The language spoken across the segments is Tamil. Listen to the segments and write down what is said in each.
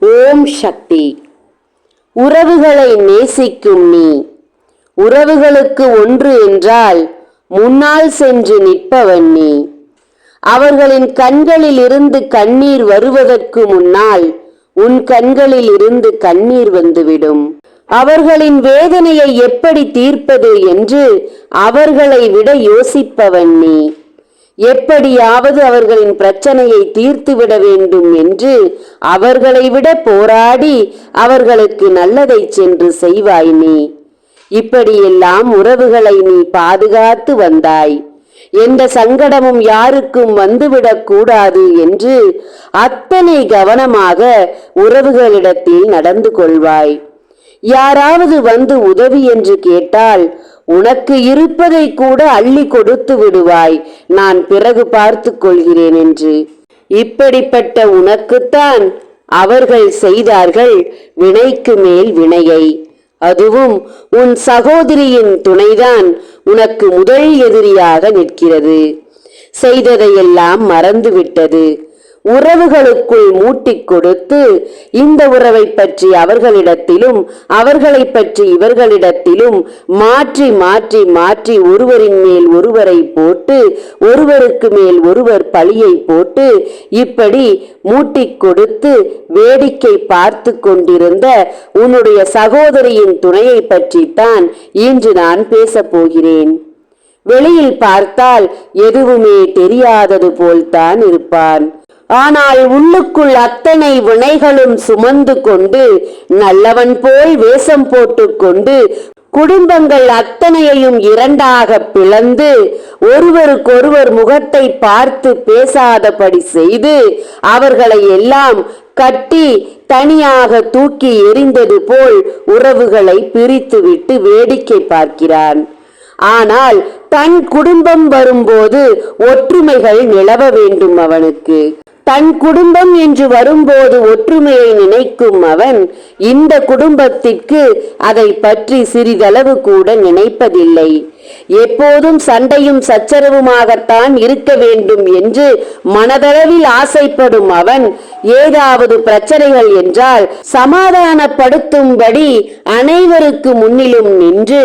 ஓம் சக்தி. உறவுகளை நேசிக்கும் நீ. உறவுகளுக்கு ஒன்று என்றால் முன்னால் சென்று நிற்பவன் நீ. அவர்களின் கண்களில் இருந்து கண்ணீர் வருவதற்கு முன்னால் உன் கண்களில் இருந்து கண்ணீர் வந்துவிடும். அவர்களின் வேதனையை எப்படி தீர்ப்பது என்று அவர்களை விட யோசிப்பவன் நீ. எப்படியாவது அவர்களின் பிரச்சனையை தீர்த்துவிட வேண்டும் என்று அவர்களை விட போராடி அவர்களுக்கு நல்லதை சென்று செய்வாய் நீ. இப்படியெல்லாம் உறவுகளை நீ பாதுகாத்து வந்தாய். எந்த சங்கடமும் யாருக்கும் வந்துவிடக் கூடாது என்று அத்தனை கவனமாக உறவுகளிடத்தில் நடந்து கொள்வாய். யாராவது வந்து உதவி என்று கேட்டால் உனக்கு இருப்பதை கூட அள்ளி கொடுத்து விடுவாய். நான் பிறகு பார்த்து கொள்கிறேன் என்று. இப்படிப்பட்ட உனக்குத்தான் அவர்கள் செய்தார்கள் வினைக்கு மேல் வினையை. அதுவும் உன் சகோதரியின் துணைதான் உனக்கு முதல் எதிரியாக நிற்கிறது. செய்ததையெல்லாம் மறந்துவிட்டது. உறவுகளுக்குள் மூட்டிக் கொடுத்து இந்த உறவை பற்றி அவர்களிடத்திலும் அவர்களை பற்றி இவர்களிடத்திலும் மாற்றி மாற்றி மாற்றி ஒருவரின் மேல் ஒருவரை போட்டு ஒருவருக்கு மேல் ஒருவர் பழியை போட்டு இப்படி மூட்டிக் கொடுத்து வேடிக்கை பார்த்து கொண்டிருந்த உன்னுடைய சகோதரியின் துணையை பற்றித்தான் இன்று நான் பேசப் போகிறேன். வெளியில் பார்த்தால் எதுவுமே தெரியாதது போல்தான் இருப்பான். ஆனால் உள்ளுக்குள் அத்தனை வினைகளும் சுமந்து கொண்டு நல்லவன் போல் வேஷம் போட்டுக்கொண்டு குடும்பங்கள் அத்தனையையும் இரண்டாக பிளந்து ஒருவருக்கொருவர் முகத்தை பார்த்து பேசாதபடி செய்து அவர்களை எல்லாம் கட்டி தனியாக தூக்கி எறிந்தது போல் உறவுகளை பிரித்துவிட்டு வேடிக்கை பார்க்கிறான். ஆனால் தன் குடும்பம் வரும்போது ஒற்றுமைகள் நிலவ வேண்டும் அவனுக்கு. தன் குடும்பம் என்று வரும்போது ஒற்றுமையை நினைக்கும் அவன் இந்த குடும்பத்திற்கு அதை பற்றி சிறிதளவு கூட நினைப்பதில்லை. எப்போதும் சண்டையும் சச்சரவுமாகத்தான் இருக்க வேண்டும் என்று மனதளவில் ஆசைப்படும் அவன் ஏதாவது பிரச்சனைகள் என்றால் சமாதானப்படுத்தும்படி அனைவருக்கு முன்னிலும் நின்று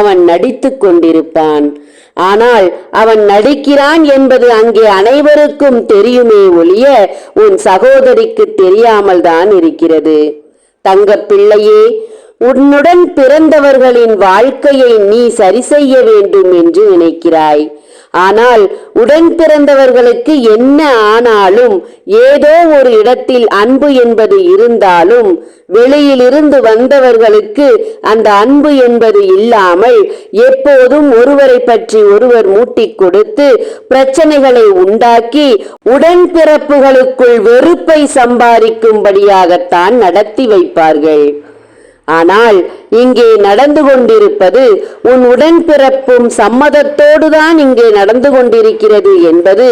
அவன் நடித்துக் கொண்டிருப்பான். ஆனால் அவன் நடிக்கிறான் என்பது அங்கே அனைவருக்கும் தெரியுமே ஒழிய உன் சகோதரிக்கு தெரியாமல் தான் இருக்கிறது. தங்கப் பிள்ளையே உன்னுடன் பிறந்தவர்களின் வாழ்க்கையை நீ சரி செய்ய வேண்டும் என்று நினைக்கிறாய். ஆனால் உடன் பிறந்தவர்களுக்கு என்ன ஆனாலும் ஏதோ ஒரு இடத்தில் அன்பு என்பது இருந்தாலும் வெளியிலிருந்து வந்தவர்களுக்கு அந்த அன்பு என்பது இல்லாமல் எப்போதும் ஒருவரை பற்றி ஒருவர் மூட்டிக் கொடுத்து பிரச்சனைகளை உண்டாக்கி உடன்பிறப்புகளுக்குள் வெறுப்பை சம்பாதிக்கும்படியாகத்தான் நடத்தி வைப்பார்கள். ஆனால் இங்கே நடந்து கொண்டிருப்பது உன் உடன்பிறப்பும் சம்மதத்தோடுதான் இங்கே நடந்து கொண்டிருக்கிறது என்பது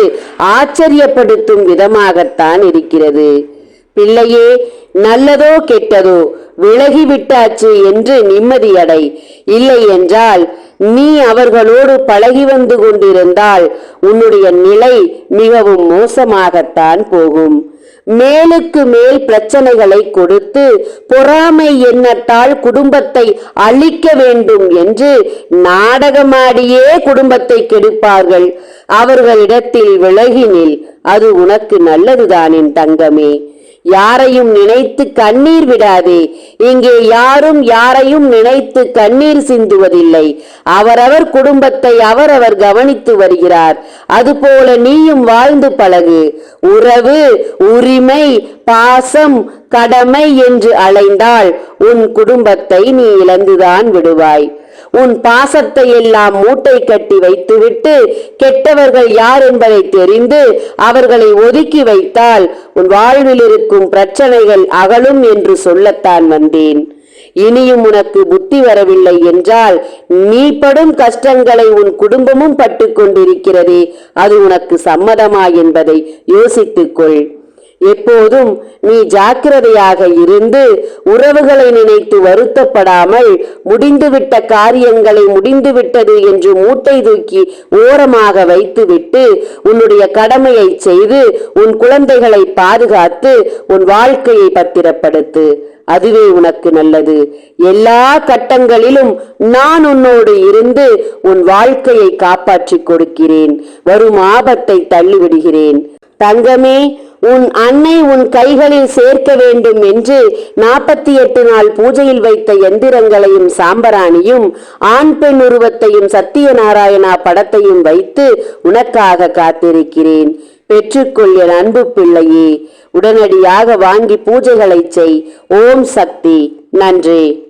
ஆச்சரியப்படுத்தும் விதமாகத்தான் இருக்கிறது. பிள்ளையே நல்லதோ கெட்டதோ விலகிவிட்டாச்சு என்று நிம்மதியடை. இல்லை என்றால் நீ அவர்களோடு பழகி வந்து கொண்டிருந்தால் உன்னுடைய நிலை மிகவும் மோசமாகத்தான் போகும். மேலுக்கு மேல் பிரச்சனைகளை கொடுத்து பொறாமை எண்ணத்தால் குடும்பத்தை அழிக்க வேண்டும் என்று நாடகமாடியே குடும்பத்தை கெடுப்பார்கள். அவர்களிடத்தில் விலகினில் அது உனக்கு நல்லதுதான் என் தங்கமே. யாரையும் நினைத்து கண்ணீர் விடாதே. இங்கே யாரும் யாரையும் நினைத்து கண்ணீர் சிந்துவதில்லை. அவரவர் குடும்பத்தை அவரவர் கவனித்து வருகிறார். அதுபோல நீயும் வாழ்ந்து பழகு. உறவு உரிமை பாசம் கடமை என்று அலைந்தால் உன் குடும்பத்தை நீ இழந்துதான் விடுவாய். உன் பாசத்தை எல்லாம் மூட்டை கட்டி வைத்துவிட்டு கெட்டவர்கள் யார் என்பதை தெரிந்து அவர்களை ஒதுக்கி வைத்தால் உன் வாழ்வில் இருக்கும் பிரச்சனைகள் அகலும் என்று சொல்லத்தான் வந்தேன். இனியும் உனக்கு புத்தி வரவில்லை என்றால் நீ படும் கஷ்டங்களை உன் குடும்பமும் பட்டு கொண்டிருக்கிறதே அது உனக்கு சம்மதமா என்பதை யோசித்துக்கொள் எப்போதும் நீ ஜாக்கிரதையாக இருந்து உறவுகளை நினைத்து வருத்தப்படாமல் முடிந்துவிட்ட காரியங்களை முடிந்துவிட்டது என்று மூட்டை தூக்கி ஓரமாக வைத்துவிட்டு உன்னுடைய கடமையை செய்து உன் குழந்தைகளை பாதுகாத்து உன் வாழ்க்கையை பத்திரப்படுத்து. அதுவே உனக்கு நல்லது. எல்லா கட்டங்களிலும் நான் உன்னோடு இருந்து உன் வாழ்க்கையை காப்பாற்றிக் கொடுக்கிறேன். வரும் ஆபத்தை தள்ளிவிடுகிறேன். தங்கமே உன் அன்னை உன் கைகளில் சேர்க்க வேண்டும் என்று நாற்பத்தி எட்டு நாள் பூஜையில் வைத்த எந்திரங்களையும் சாம்பராணியும் ஆண் பெண் உருவத்தையும் சத்தியநாராயணா படத்தையும் வைத்து உனக்காக காத்திருக்கிறேன். பெற்றுக்கொள் என் அன்பு பிள்ளையே. உடனடியாக வாங்கி பூஜைகளைச் செய். ஓம் சக்தி. நன்றி.